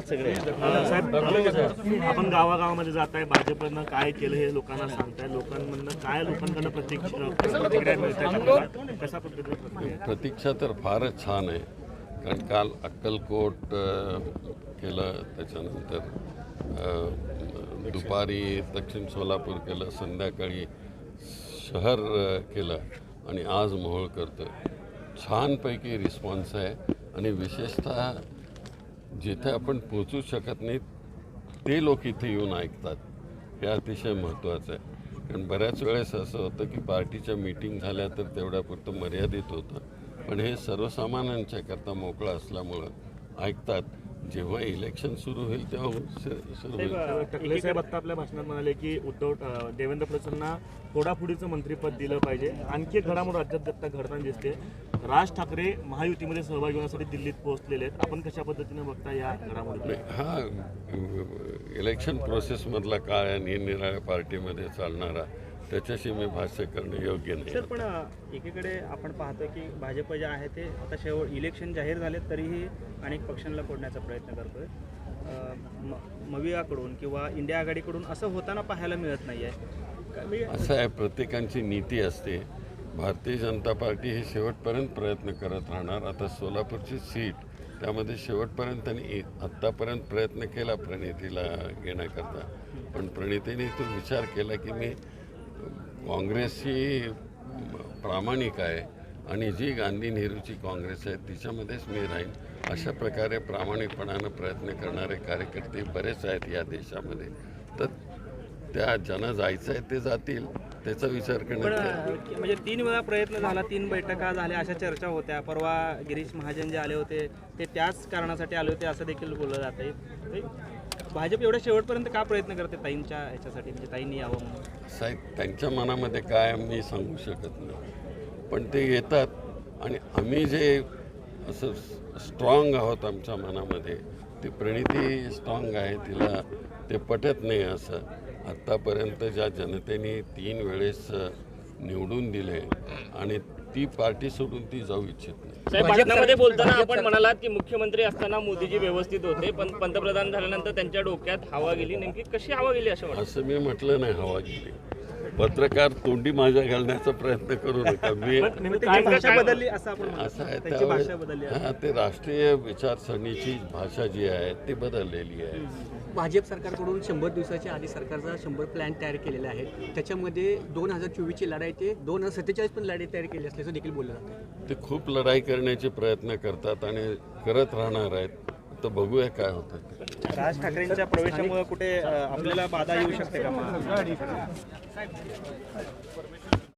सगळे. साहेब आपण गावागावामध्ये जाताय भाजपनं काय केलं हे लोकांना सांगताय. लोकांमधनं काय लोकांकडनं प्रतिक्रिया? कशा पद्धतीने प्रतिक्रिया? प्रतीक्षा तर फारच छान आहे. कारण काल अक्कलकोट केलं त्याच्यानंतर दुपारी दक्षिण सोलापूर केलं संध्याकाळी शहर केलं आणि आज मोहोळ करतं छानपैकी रिस्पॉन्स आहे. आणि विशेषतः जिथे आपण पोचू शकत नाही ते लोक इथे येऊन ऐकतात. हे अतिशय महत्त्वाचं आहे. कारण बऱ्याच वेळेस असं होतं की पार्टीच्या मीटिंग झाल्या तर तेवढ्यापुरतं मर्यादित होतं. पण हे सर्वसामान्यांच्याकरता मोकळं असल्यामुळं ऐकतात. जेव्हा इलेक्शन सुरू होईल तेव्हा होईल टकले साहेब आता आपल्या भाषणात म्हणाले की उद्धव देवेंद्र फडणवीसांना फोडाफुडीचं मंत्रीपद दिलं पाहिजे. आणखी एक घडामोड राज्यात आता घडताना दिसते. राज ठाकरे महायुतीमध्ये सहभागी होण्यासाठी दिल्लीत पोहोचलेले आहेत. आपण कशा पद्धतीने बघता या घडामोडी हा इलेक्शन प्रोसेसमधला काळ आहे निरनिराळ्या पार्टीमध्ये चालणारा. त्याच्याशी मी भाष्य करणं योग्य नाही. सर पण एकीकडे आपण पाहतो की भाजप जे आहे ते आता शेवट इलेक्शन जाहीर झाले तरीही अनेक पक्षांना फोडण्याचा प्रयत्न करतोय. मवियाकडून किंवा इंडिया आघाडीकडून असं होताना पाहायला मिळत नाही आहे असं आहे प्रत्येकांची नीती असते. भारतीय जनता पार्टी हे शेवटपर्यंत प्रयत्न करत राहणार. आता सोलापूरची सीट त्यामध्ये शेवटपर्यंत त्यांनी आत्तापर्यंत प्रयत्न केला प्रणितीला घेण्याकरता. पण प्रणितीने तो विचार केला की मी काँग्रेसची प्रामाणिक आहे आणि जी गांधी नेहरूची काँग्रेस आहे तिच्यामध्येच मी राहीन. अशा प्रकारे प्रामाणिकपणानं प्रयत्न करणारे कार्यकर्ते बरेच आहेत या देशामध्ये. तर त्या ज्यांना जायचं आहे ते जातील त्याचा विचार अ, म्हणजे तीन वेळा प्रयत्न झाला तीन बैठका झाल्या अशा चर्चा होत्या. परवा गिरीश महाजन जे आले होते ते त्याच कारणासाठी आले होते असं देखील बोललं जात आहे भाजप एवढ्या शेवटपर्यंत का प्रयत्न करते ताईंच्या ह्याच्यासाठी? म्हणजे ताईंनी यावं म्हणून. साहेब त्यांच्या मनामध्ये काय मी सांगू शकत नाही. पण ते येतात आणि आम्ही जे असं स्ट्रॉंग आहोत आमच्या मनामध्ये ती प्रणिती स्ट्रॉंग आहे तिला ते पटत नाही असं. आत्तापर्यंत ज्या जनतेने तीन वेळेस निवडून दिले आणि ती पार्टी सोडून ती जाऊ इच्छित नाही. साहेब भाषणामध्ये बोलताना आपण म्हणालात की मुख्यमंत्री असताना मोदीजी व्यवस्थित होते पण पंतप्रधान झाल्यानंतर त्यांच्या डोक्यात हवा गेली. नेमकी कशी हवा गेली असं वाटतं? असं मी म्हटलं नाही हवा गेली. पत्रकार तोंडी माझ्या घालण्याचा प्रयत्न करू नका. मी त्यांची भाषा बदलली असं आहे त्यांची भाषा बदलली त्यावेळेस हां ते राष्ट्रीय विचारसरणीची भाषा जी आहे ती बदललेली आहे. भाजप सरकारकडून शंभर दिवसाच्या आधी सरकारचा शंभर प्लॅन तयार केलेले आहेत. त्याच्यामध्ये दोन हजार चोवीसची लढाई ते दोन हजार सत्तेचाळीस पण लढाई तयार केली असल्याचं देखील बोललं जातं. ते खूप लढाई करण्याचे प्रयत्न करतात आणि करत राहणार आहेत. तर बघूया काय होतं. राज ठाकरेंच्या प्रवेशामुळे कुठे आपल्याला बाधा येऊ शकते का